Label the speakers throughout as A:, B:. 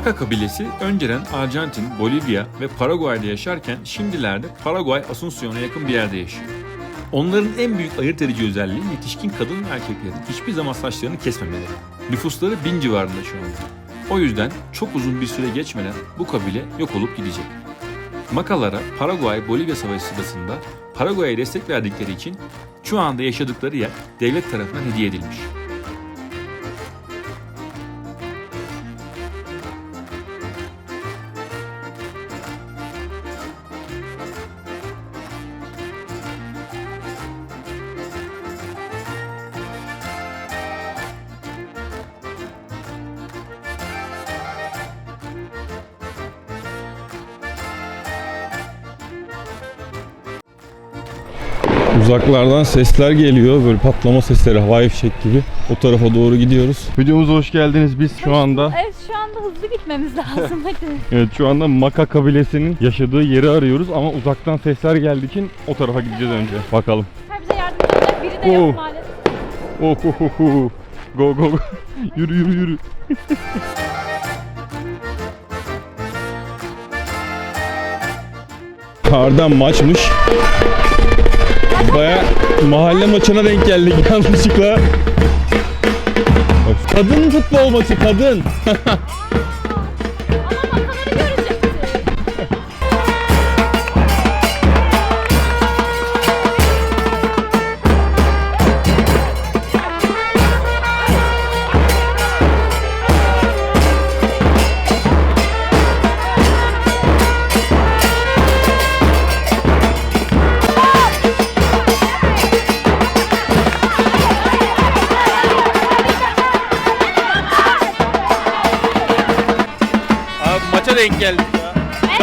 A: kabilesi önceden Arjantin, Bolivya ve Paraguay'da yaşarken şimdilerde Paraguay Asunsiyon'a yakın bir yerde yaşıyor. Onların en büyük ayırt edici özelliği yetişkin kadın ve erkeklerin hiçbir zaman saçlarını kesmemeleri. Nüfusları bin civarında şu anda. O yüzden çok uzun bir süre geçmeden bu kabile yok olup gidecek. Makalara Paraguay-Bolivya Savaşı sırasında Paraguay'a destek verdikleri için şu anda yaşadıkları yer devlet tarafından hediye edilmiş.
B: Uzaklardan sesler geliyor. Böyle patlama sesleri, havai fişek gibi. O tarafa doğru gidiyoruz. Videomuza hoş geldiniz. Biz şu anda
C: Evet şu anda hızlı gitmemiz lazım hadi.
B: evet şu anda Maka kabilesinin yaşadığı yeri arıyoruz ama uzaktan sesler geldiği için o tarafa gideceğiz önce. Bakalım.
C: Her bize yardım edecek biri de
B: Oo.
C: yok maalesef.
B: Oh, oh, oh, oh. Go go go. yürü yürü yürü. Kardan maçmış. Baya mahalle maçına denk geldik yanlışlıkla. Kadın futbol maçı kadın.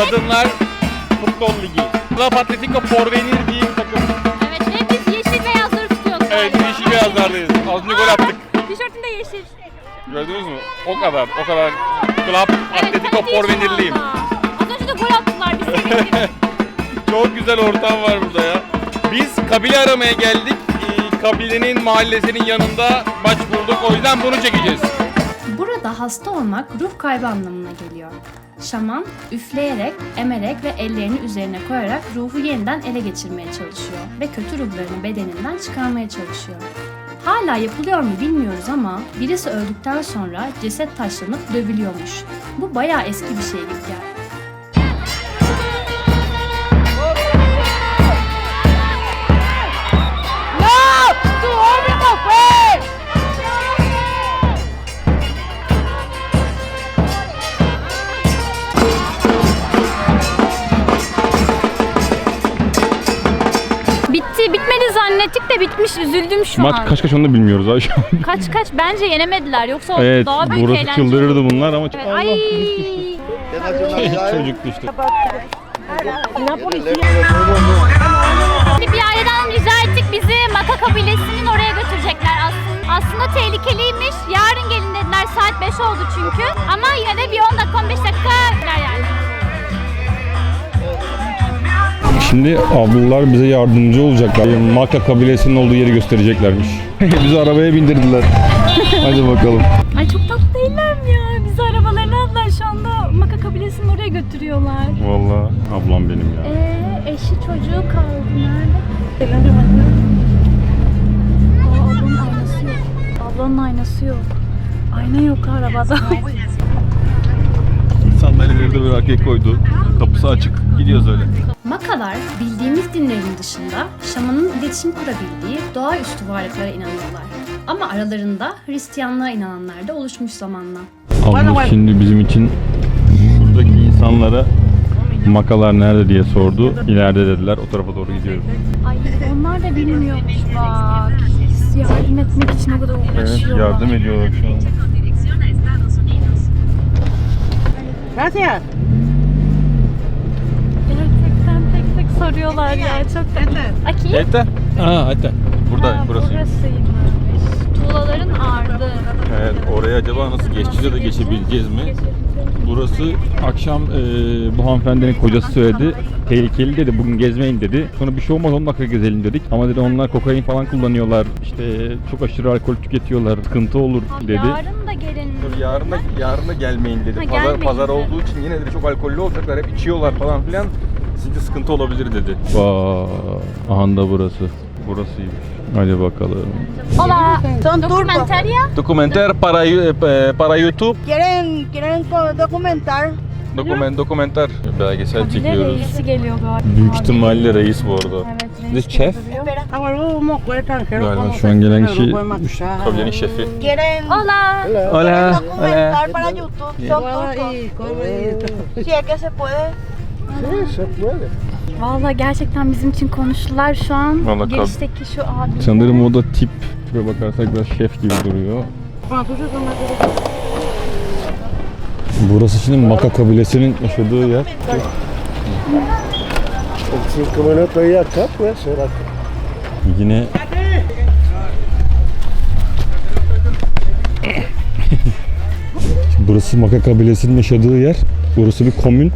B: Kadınlar futbol ligi. La Patrifico Porvenir diye bir takım.
C: Evet ve biz yeşil beyazları tutuyoruz.
B: Evet
C: galiba.
B: yeşil beyazlardayız. Az önce gol attık.
C: Tişörtün de yeşil.
B: Gördünüz mü? O kadar, o kadar. Club Atletico
C: kaleci
B: Porvenirliyim.
C: Az önce de gol attılar biz sevindik.
B: Çok güzel ortam var burada ya. Biz kabile aramaya geldik. Ee, kabilenin mahallesinin yanında maç bulduk. O yüzden bunu çekeceğiz.
D: Burada hasta olmak ruh kaybı anlamına geliyor. Şaman üfleyerek, emerek ve ellerini üzerine koyarak ruhu yeniden ele geçirmeye çalışıyor ve kötü ruhlarını bedeninden çıkarmaya çalışıyor. Hala yapılıyor mu bilmiyoruz ama birisi öldükten sonra ceset taşlanıp dövülüyormuş. Bu bayağı eski bir şey gibi geldi.
C: Üzüldüm şu
B: Maç
C: an.
B: kaç kaç onu da bilmiyoruz abi şu an.
C: Kaç kaç bence yenemediler yoksa
B: evet,
C: daha büyük
B: burası
C: eğlence
B: çıldırırdı bunlar ama
C: Evet, Ay.
B: çocuk düştü.
C: Şimdi bir aileden rica ettik bizi Maka kabilesinin oraya götürecekler aslında. Aslında tehlikeliymiş. Yarın gelin dediler saat 5 oldu çünkü. Ama yine de bir 10 dakika 15 dakika yani.
B: Şimdi ablalar bize yardımcı olacaklar. Maka kabilesinin olduğu yeri göstereceklermiş. Bizi arabaya bindirdiler. Hadi bakalım.
C: Ay çok tatlı değiller mi ya? Bizi arabalarına aldılar şu anda Maka kabilesinin oraya götürüyorlar.
B: Vallahi ablam benim ya.
C: Eee eşi çocuğu kaldı nerede? Aa, ablanın aynası yok. Ablanın aynası yok. Ayna yok arabada.
B: Sandalyeleri de böyle arkaya koydu. Kapısı açık. Gidiyoruz öyle.
D: Makalar bildiğimiz dinlerin dışında şamanın iletişim kurabildiği doğaüstü varlıklara inanıyorlar. Ama aralarında Hristiyanlığa inananlar da oluşmuş zamanla.
B: Abla şimdi bizim için buradaki insanlara makalar nerede diye sordu. İleride dediler. O tarafa doğru gidiyoruz.
C: Ay onlar da bilmiyormuş bak. Yardım etmek için o kadar uğraşıyorlar.
B: ediyorlar şu an.
E: Gracias.
C: Soruyorlar ya çok da. Aki?
B: Yeter. Aa, hatta. Burada,
C: Ha,
B: burası.
C: Burasıymış. Tuğlaların ardı.
B: Evet, oraya acaba nasıl geçeceğiz ya da geçebileceğiz mi? Burası akşam e, bu hanımefendinin kocası söyledi. tehlikeli dedi. Bugün gezmeyin dedi. Sonra bir şey olmaz 10 dakika gezelim dedik. Ama dedi onlar kokain falan kullanıyorlar. İşte çok aşırı alkol tüketiyorlar. Sıkıntı olur dedi.
C: Yarın da gelin.
B: Tabii yarın da, yarın da gelmeyin dedi.
C: Ha,
B: pazar pazar olduğu için yine dedi çok alkollü olacaklar. Hep içiyorlar falan filan. Sizce sıkıntı olabilir dedi. Vaa, aha da burası. Burasıymış. Hadi bakalım.
C: Hola.
E: Son.
C: Documentaria.
B: Documentar para eh, para YouTube.
E: ¿Quieren, quieren documentar?
B: Dokument dokumentar belgesel
C: Kabile
B: çekiyoruz.
C: reisi geliyor galiba.
B: Büyük ihtimalle reis bu arada.
C: Evet reis
B: chef? Galiba
E: ¿cómo
B: şu an gelen
E: el
B: kişi kabilenin şefi.
E: ¿Quieren,
C: Hola.
B: Hola.
E: documentar para YouTube? Son turcos.
F: Ay, ¿cómo
E: Si es que se puede.
C: Valla gerçekten bizim için konuştular şu an.
B: Vallahi kab-
C: Girişteki şu abi.
B: Sanırım o da tip. Tipe bakarsak biraz şef gibi duruyor. Burası şimdi Maka kabilesinin yaşadığı yer.
F: Cinco minutos y acá ser acá.
B: Yine Burası Maka kabilesinin yaşadığı yer. Burası bir komün.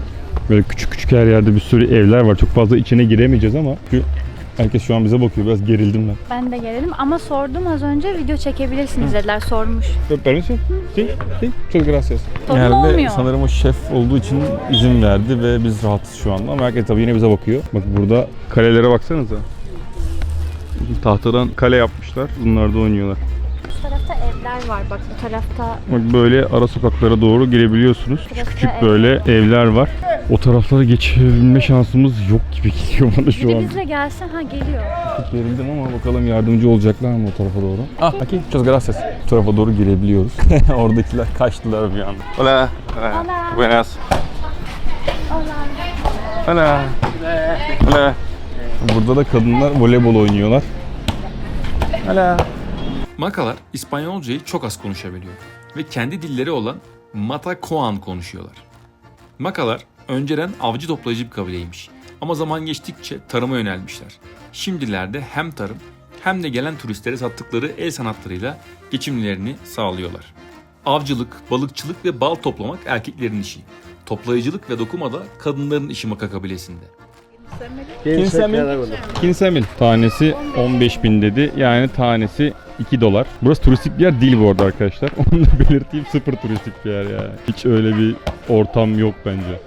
B: Böyle küçük küçük her yerde bir sürü evler var. Çok fazla içine giremeyeceğiz ama çünkü herkes şu an bize bakıyor. Biraz gerildim ben.
C: Ben de gelelim ama sordum az önce video çekebilirsiniz dediler sormuş.
B: Permiso? Sí, sí. Çok gracias.
C: Sorun
B: Herhalde
C: olmuyor.
B: sanırım o şef olduğu için izin verdi ve biz rahatız şu anda. Ama herkes tabii yine bize bakıyor. Bak burada kalelere baksanıza. Tahtadan kale yapmışlar. Bunlar da oynuyorlar.
C: Bu tarafta evler var bak bu tarafta.
B: Bak böyle ara sokaklara doğru girebiliyorsunuz. Küçük küçük böyle evler var. O taraflara geçebilme şansımız yok gibi geliyor bana şu
C: de
B: an.
C: bizle gelsen ha geliyor.
B: Çok gerildim ama bakalım yardımcı olacaklar mı o tarafa doğru. Ah, aquí, muchas gracias. Bu tarafa doğru girebiliyoruz. Oradakiler kaçtılar bir anda. Hola.
C: Hola.
B: Buenas. Hola. Hola. Burada da kadınlar voleybol oynuyorlar. Hola.
A: Makalar İspanyolcayı çok az konuşabiliyor ve kendi dilleri olan Matacoan konuşuyorlar. Makalar önceden avcı toplayıcı bir kabileymiş ama zaman geçtikçe tarıma yönelmişler. Şimdilerde hem tarım hem de gelen turistlere sattıkları el sanatlarıyla geçimlerini sağlıyorlar. Avcılık, balıkçılık ve bal toplamak erkeklerin işi. Toplayıcılık ve dokuma da kadınların işi Maka kabilesinde.
F: 15
B: mil.
F: cada uno.
B: 15 mil. Tanesi 15 bin dedi. Yani tanesi 2 dolar. Burası turistik bir yer değil bu arada arkadaşlar. Onu da belirteyim sıfır turistik bir yer yani. Hiç öyle bir ortam yok bence.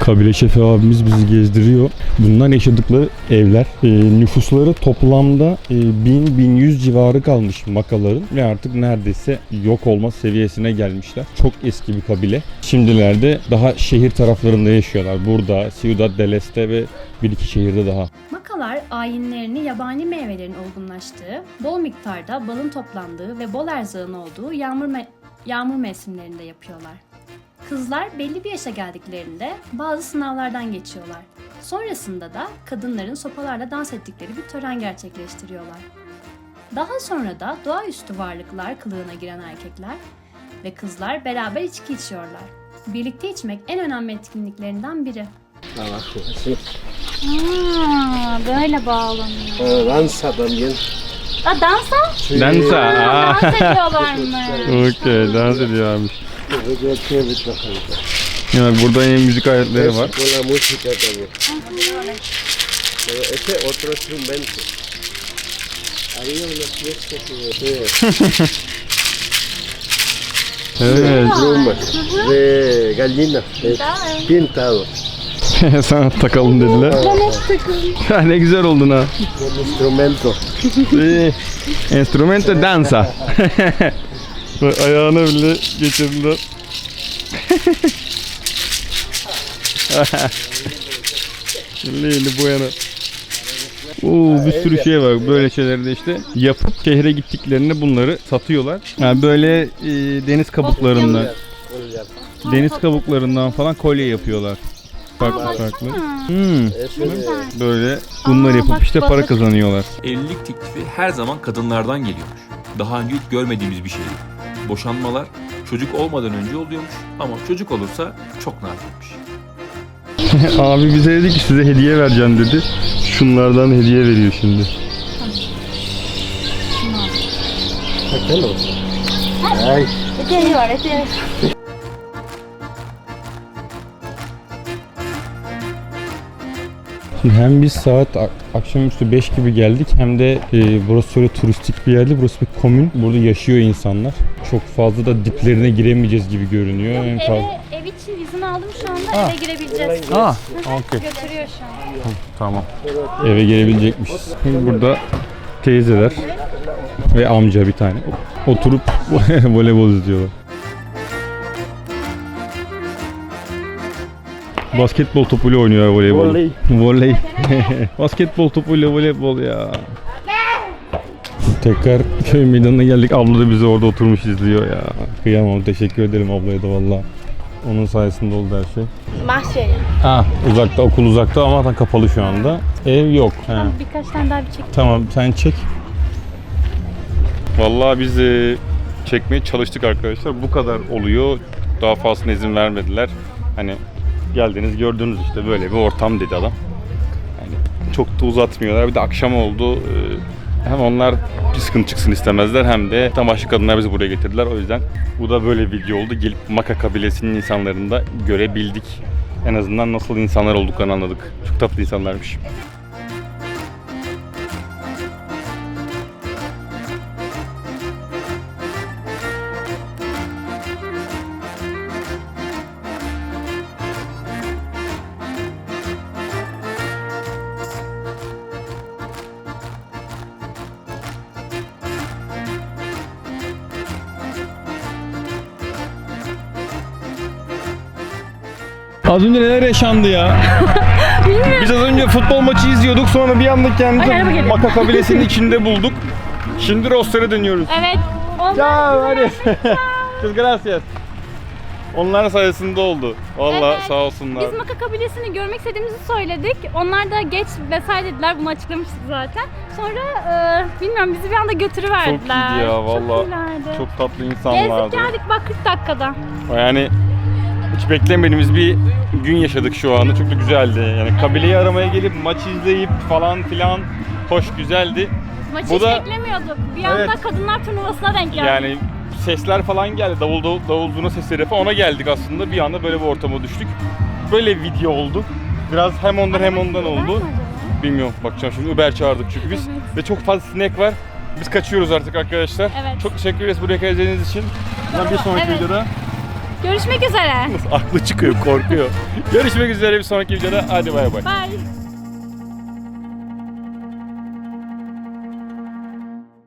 B: Kabile şefi abimiz bizi gezdiriyor. Bunlar yaşadıkları evler. E, nüfusları toplamda e, 1000-1100 civarı kalmış makaların ve artık neredeyse yok olma seviyesine gelmişler. Çok eski bir kabile. Şimdilerde daha şehir taraflarında yaşıyorlar. Burada, Ciudad del Este ve bir iki şehirde daha.
D: Makalar ayinlerini yabani meyvelerin olgunlaştığı, bol miktarda balın toplandığı ve bol erzağın olduğu yağmur, me- yağmur mevsimlerinde yapıyorlar. Kızlar belli bir yaşa geldiklerinde bazı sınavlardan geçiyorlar. Sonrasında da kadınların sopalarla dans ettikleri bir tören gerçekleştiriyorlar. Daha sonra da doğaüstü varlıklar kılığına giren erkekler ve kızlar beraber içki içiyorlar. Birlikte içmek en önemli etkinliklerinden biri.
C: Aa, böyle bağlanıyor.
F: Ah, danza también.
C: Aa, dansa?
F: Sí.
B: Danza. aa.
C: Dans ediyorlarmış.
B: Okey, dans ediyormuş.
F: Yo quiero trabajar.
B: Ya bak burada yine müzik aletleri var.
F: Con la música también. Pero ese otro instrumento. Había una fiesta que de,
B: Evet.
F: plumas, de gallina, de pintado.
B: Sana takalım dediler. Ha, ne güzel oldun ha.
F: İnstrumento.
B: Enstrumento danza. Bak ayağına bile geçirdiler. Lili buena. Oo, bir sürü şey var. Böyle şeyleri de işte yapıp şehre gittiklerinde bunları satıyorlar. Yani böyle e, deniz kabuklarından, deniz kabuklarından falan kolye yapıyorlar. Farklı farklı. Hmm,
F: de,
B: böyle bunları yapıp işte para kazanıyorlar.
A: Evlilik teklifi her zaman kadınlardan geliyormuş. Daha önce hiç görmediğimiz bir şeydi. Boşanmalar çocuk olmadan önce oluyormuş ama çocuk olursa çok nadirmiş.
B: Abi bize dedi ki size hediye vereceğim dedi. Şunlardan hediye veriyor şimdi.
F: sácalo. Ay,
B: Şimdi hem biz saat akşamüstü 5 gibi geldik hem de e, burası öyle turistik bir yerdi. Burası bir komün. Burada yaşıyor insanlar. Çok fazla da diplerine giremeyeceğiz gibi görünüyor. En fazla-
C: Eve, ev için izin aldım şu anda
B: Ha.
C: eve girebileceğiz.
B: Aa, okey.
C: Götürüyor şu an.
B: Tamam. Eve gelebilecekmişiz. Şimdi burada teyzeler ve amca bir tane oturup voleybol izliyorlar. Basketbol topuyla oynuyor voleybol.
F: Voley.
B: Voley. Basketbol topuyla voleybol ya. Tekrar köy meydanına geldik. Abla da bizi orada oturmuş izliyor ya. Kıyamam. Teşekkür ederim ablaya da valla. Onun sayesinde oldu her şey.
E: Allá.
B: Ha uzakta okul uzakta ama zaten kapalı şu anda. Ev yok. He.
C: Birkaç tane daha bir çek.
B: Tamam sen çek. Vallahi biz e, çekmeye çalıştık arkadaşlar. Bu kadar oluyor. Daha fazla izin vermediler. Hani geldiniz gördünüz işte böyle bir ortam dedi adam. Yani çok da uzatmıyorlar. Bir de akşam oldu. E, Hem onlar bir sıkıntı çıksın istemezler hem de tam başka kadınlar bizi buraya getirdiler. O yüzden bu da böyle bir video oldu. Gelip Maka kabilesinin insanlarını da görebildik. En azından nasıl insanlar olduklarını anladık. Çok tatlı insanlarmış. Az önce neler yaşandı ya? Biz az önce futbol maçı izliyorduk sonra bir anda
C: Ay, araba
B: kendimizi
C: geliyor.
B: Maka kabilesinin içinde bulduk. Şimdi Rostar'a dönüyoruz.
C: Evet. Onlar
B: Ya hadi. Muchas gracias. Onlar sayesinde oldu. Valla
C: Evet.
B: sağ olsunlar.
C: Biz Maka kabilesini görmek istediğimizi söyledik. Onlar da geç vesaire dediler. Bunu açıklamıştık zaten. Sonra e, bilmiyorum bizi bir anda götürüverdiler.
B: Çok iyiydi ya, vallahi.
C: Çok iyilerdi.
B: Çok tatlı
C: Gezdik
B: insanlardı.
C: geldik bak 40 dakikada.
B: Yani hiç beklemediğimiz bir gün yaşadık şu anda. Çok da güzeldi. Yani kabileyi aramaya gelip maç izleyip falan filan hoş güzeldi.
C: Maçı
B: Bu
C: hiç
B: da-
C: beklemiyorduk. Bir anda
B: Evet.
C: kadınlar turnuvasına denk geldik.
B: Yani sesler falan geldi. Davul davul, davul zurna sesleri falan ona geldik aslında. Bir anda böyle bir ortama düştük. Böyle bir video oldu. Biraz hem ondan hem ondan oldu. Bilmiyorum bakacağım şimdi Uber çağırdık çünkü biz. Ve çok fazla sinek var. Biz kaçıyoruz artık arkadaşlar.
C: Evet.
B: Çok teşekkür ederiz buraya geldiğiniz için. Bir sonraki
C: Evet.
B: videoda
C: Görüşmek üzere.
B: aklı çıkıyor, korkuyor. Görüşmek üzere bir sonraki videoda. Hadi bay bay.
C: Bye.